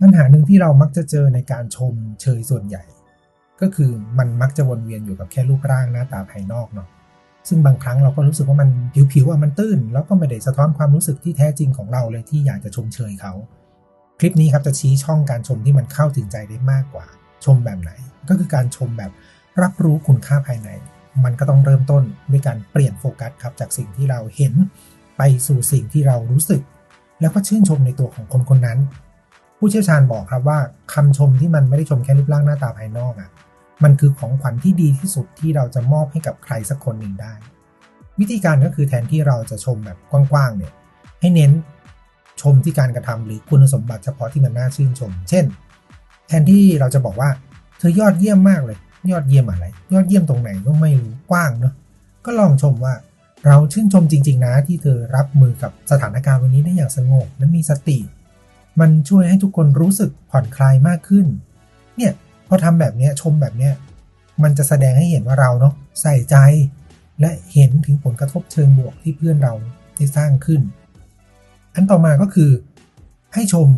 ปัญหาหนึ่งที่เรามักจะเจอในการชมเชยส่วนใหญ่ ก็คือมันมักจะวนเวียนอยู่กับแค่รูปร่างหน้าตาภายนอกเนาะซึ่งบางครั้งเราก็รู้สึกว่ามันผิวๆอะมันตื้น แล้วก็ไม่ได้สะท้อนความรู้สึกที่แท้จริงของเราเลยที่อยากจะชมเชยเขา คลิปนี้ครับจะชี้ช่องการชมที่มันเข้าถึงใจได้มากกว่า ชมแบบไหน ก็คือการชมแบบรับรู้คุณค่าภายใน มันก็ต้องเริ่มต้นด้วยการเปลี่ยนโฟกัสครับจากสิ่งที่เราเห็น ไปสู่สิ่งที่เรารู้สึก แล้วก็ชื่นชมในตัวของคนคนนั้น ผู้เชี่ยวชาญบอกครับว่าคำชมที่มันไม่ได้ชมแค่รูปร่างหน้าตาภายนอกอะ่ะมันคือของขวัญที่ดีที่สุดที่เราจะมอบให้กับใครสักคนหนึ่งได้ วิธีการก็คือแทนที่เราจะชมแบบกว้างๆเนี่ยให้เน้นชมที่การกระทำหรือคุณสมบัติเฉพาะที่มันน่าชื่นชม เช่น แทนที่เราจะบอกว่า เธอยอดเยี่ยมมากเลย ยอดเยี่ยมอะไร ยอดเยี่ยมตรงไหนก็ไม่รู้กว้างเนาะก็ลองชมว่าเราชื่นชมจริง ๆ นะที่เธอรับมือกับสถานการณ์วันนี้ได้อย่างสงบและมีสติ มันช่วยให้ทุกคนรู้สึกผ่อนคลายมากขึ้น เนี่ยพอทำแบบเนี้ยชมแบบเนี้ยมันจะแสดงให้เห็นว่าเราเนาะใส่ใจ และเห็นถึงผลกระทบเชิงบวกที่เพื่อนเราได้สร้างขึ้น อันต่อมาก็คือ ให้ชม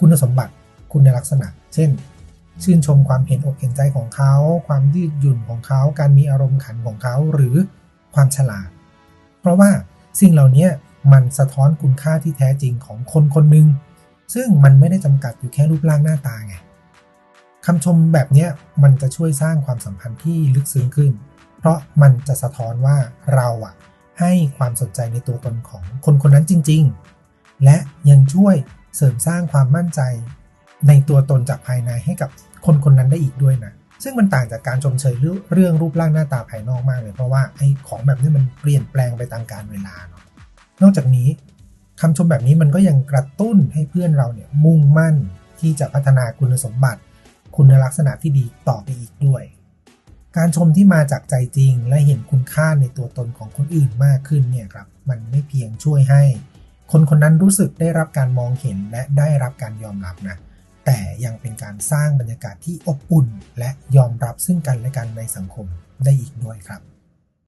คุณสมบัติคุณลักษณะ เช่น ชื่นชมความเห็นอกเห็นใจของเขา ความยืดหยุ่นของเขา การมีอารมณ์ขันของเขา หรือความฉลาด เพราะว่าสิ่งเหล่านี้มันสะท้อนคุณค่าที่แท้จริงของคนคนหนึ่ง ซึ่งมันไม่ได้จำกัดอยู่แค่รูปร่างหน้าตาไงคำชมแบบนี้มันจะช่วยสร้างความสัมพันธ์ที่ลึกซึ้งขึ้น เพราะมันจะสะท้อนว่าเราอะให้ความสนใจในตัวตนของคนคนนั้นจริง ๆ และยังช่วยเสริมสร้างความมั่นใจ ในตัวตนจากภายในให้กับคนคนนั้นได้อีกด้วยนะ ซึ่งมันต่างจากการชมเชยเรื่องรูปร่างหน้าตาภายนอกมากเลย เพราะว่าไอ้ของแบบนี้มันเปลี่ยนแปลงไปตามกาลเวลาเนาะ นอกจากนี้ คำชมแบบนี้มันก็ยังกระตุ้นให้เพื่อนเราเนี่ยมุ่งมั่นที่จะพัฒนาคุณสมบัติ คุณลักษณะที่ดีต่อไปอีกด้วย การชมที่มาจากใจจริง และเห็นคุณค่าในตัวตนของคนอื่นมากขึ้นเนี่ยครับ มันไม่เพียงช่วยให้ คนคนนั้นรู้สึกได้รับการมองเห็นและได้รับการยอมรับนะ แต่ยังเป็นการสร้างบรรยากาศที่อบอุ่น และยอมรับซึ่งกันและกันในสังคมได้อีกด้วยครับ